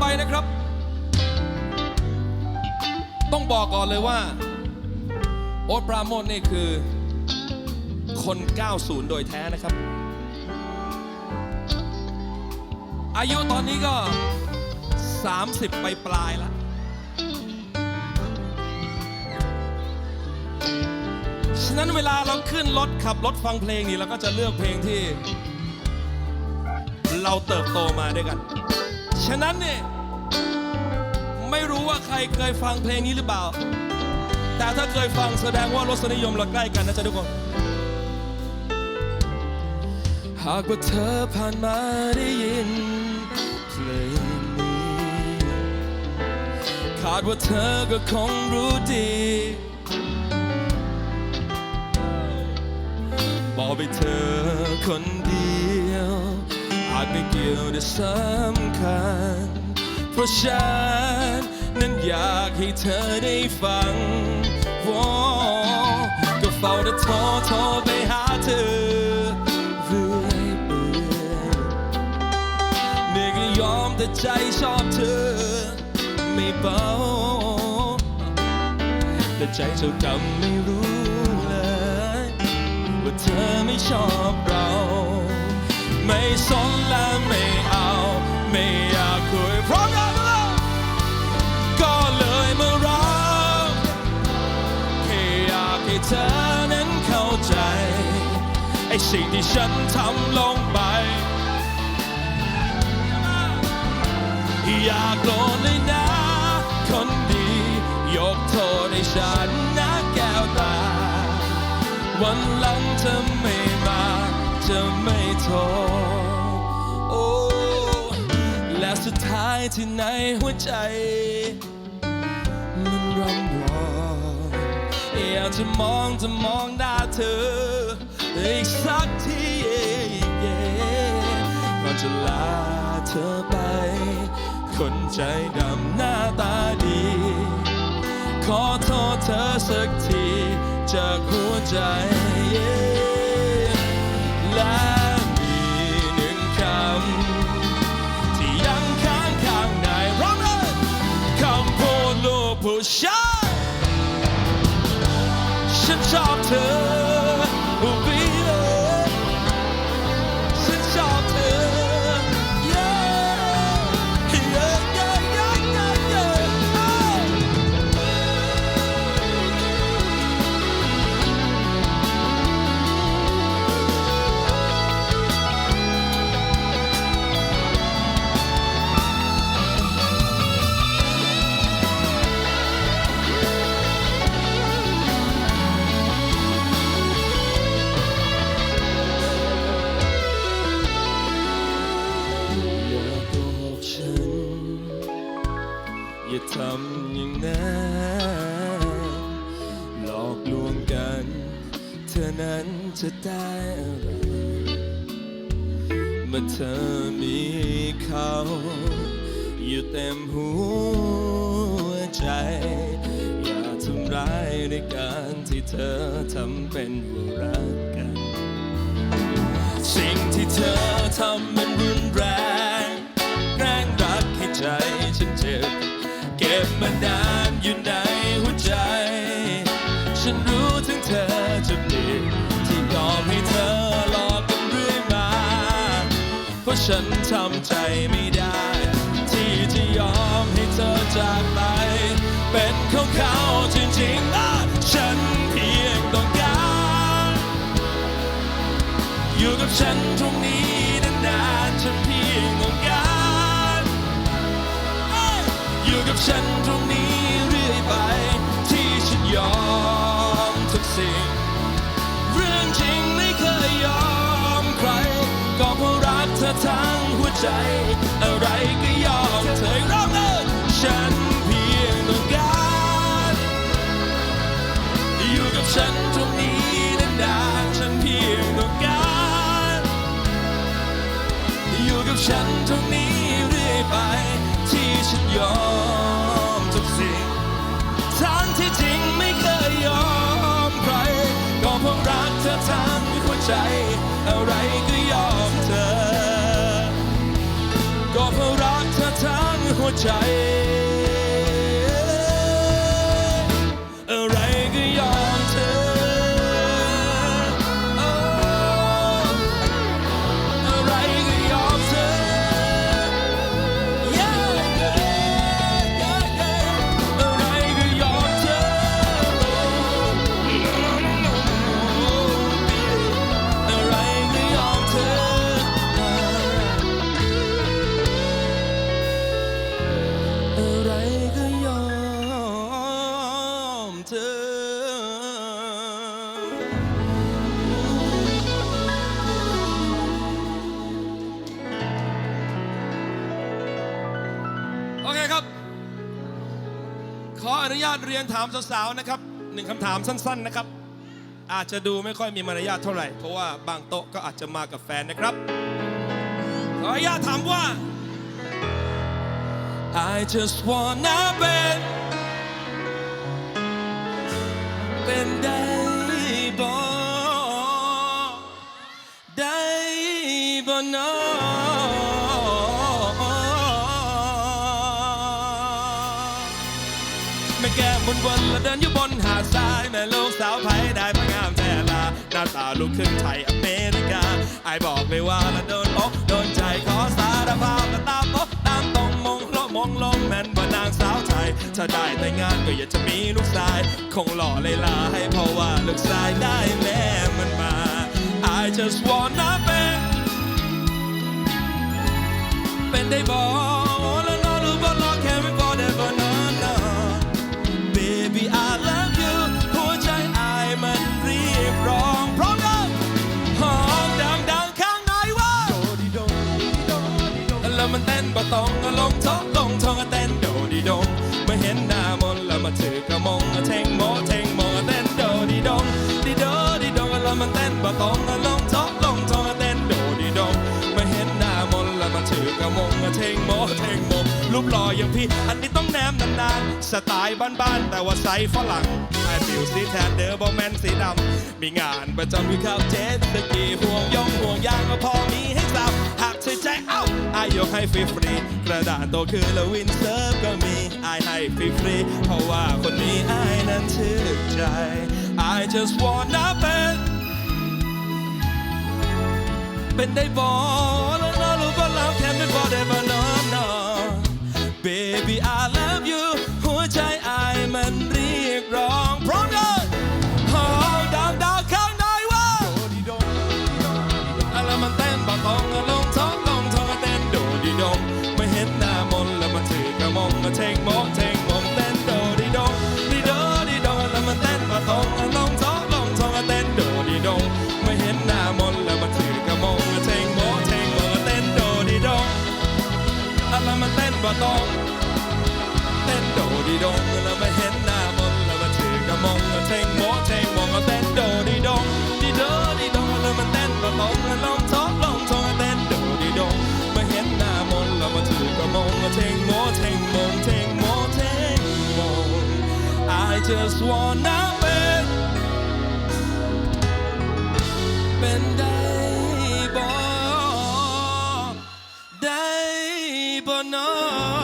ไปนะครับ ต้องบอกก่อนเลยว่า โอ๊ตปราโมทนี่คือ คน 90 โดยแท้นะครับ อายุตอนนี้ก็ 30 ไปปลายแล้วฉะนั้นเวลาเราขึ้นรถขับรถฟังเพลงนี่เราก็จะเลือกเพลงที่ เราเติบโตมาด้วยกัน ฉะนั้นเนี่ยไม่รู้ว่าใครเคยฟังเพลงนี้หรือเปล่า แต่ถ้าเคยฟังแสดงว่ารสนิยมเราใกล้กันนะจ๊ะทุกคน หากว่าเธอผ่านมาได้ยินเพลงนี้คาดว่าเธอก็คงรู้ดี บอกไปเธอคนดีาจไม่เกี่ยวแต่สำคัญ เพราะฉันนั้นอยากให้เธอได้ฟังวอก็เฝ้าแต่โทรโทรไปหาเธอเรื่อยเปื่อยนี่ก็ยอมแต่ใจชอบเธอ ไม่เบาแต่ใจเจ้ากรรมไม่รู้เลย ว่าเธอไม่ชอบเรา ไม่สนและไม่เอา ไม่อยากคุยเพราะงั้นแล้วก็เลยมาร้องแค่อยากให้เธอนั้นเข้าใจ ไอ้สิ่งที่ฉันทำลงไป อยากโกรธเลยนะคนดี ยกโทษให้ฉันนะแก้วตา วันหลังจะไม่มาจะไม่ โทโอ้และสุดท้ายที่ในหัวใจ มันรำร้องอยากจะมองจะมองหน้าเธอ อีกสักทีก่อนจะลาเธอไป คนใจดำหน้าตาดี ขอโทษเธอสักทีจากหัวใจและ ฉั อย่าทำอย่างนั้นหลอกลวงกัน เธอนั้นจะได้อะไรเมื่อเธอมีเขาอยู่เต็มหัวใจ อย่าทำร้ายในการที่เธอทำเป็นวรักกัน สิ่งที่เธอทำมันรุนแรง แรงรักให้ใจฉันเจ็บ บมานานอยู่ในหัวใจ ฉันรู้ถึงเธอจะผิดที่ยอมให้เธอหลอกกันเรื่อยมา เพราะฉันทำใจไม่ได้ ที่จะยอมให้เธอจากไป เป็นของเขาจริงๆนะฉันเพียงต้องการ อยู่กับฉันตรงนี้ กับฉันตรงนี้เรื่อยไป ที่ฉันยอมทุกสิ่ง เรื่องจริงไม่เคยยอมใคร ก็เพราะรักเธอทั้งหัวใจ อะไรก็ยอมเธอร้องเลยฉันเพียงต้องการอยู่กับฉันตรงนี้นานๆฉันเพียงต้องการอยู่กับฉันตรงนี้เรื่อยไป ที่ฉันยอม ใจ อะไรก็ยอมเธอ ก็เพราะรักเธอทั้งหัหัวใจ โอเคครับ ขออนุญาตเรียนถามสาวๆนะครับหนึ่งคำถามสั้นๆนะครับ อาจจะดูไม่ค่อยมีมารยาทเท่าไหร่ เพราะว่าบางโต๊ะก็อาจจะมากับแฟนนะครับ ขออนุญาตถามว่า I just wanna be เป็นได้บ่ได้บ่เนอ ม่แก้มบนบนๆและเดินอยู่บนหาดทราย แม่ลูกสาวไทยได้พระงามแท้ลาหน้าตาลูกครึ่งไทยอเมริกาไอบอกเลยว่าละโดนอกโดนใจขอสารภาพและตามโต๊ะตามตรงมงโลมงลงแม่นว่านางสาวไทย ถ้าได้แต่งงานก็อยากจะมีลูกชาย คงหล่อเลยลาให้เพราะว่าลูกชายได้แม่มันมา I just wanna be เป็นได้บอก ต้นบ่ตรงก็ลงท้องลงท้องเต้นโดดีดงเมื่อเห็นหน้ามนแล้วมาถือกระมงเทงโมเทงโมรูปหล่ออย่างพี่อันนี้ต้องแนมนานๆสไตล์บ้านๆแต่ว่าใส่ฝรั่งไอฟิวสีแทนเดอร์บอแมนสีดำมีงานประจำคือข้าวเจ็ดสกีห่วงยงห่วงยางก็พอมีให้สับหากเธอใจเอ้าไอยกให้ฟรีฟรีกระดาษโตคือแล้ววินเซิร์ฟก็มีไอให้ฟรีฟรีเพราะว่าคนนี้ไอนั้นชื่อใจ I just wanna be เป็นได้บอแล้ just wanna be เป็นได้บ่ได้บ่เนาะ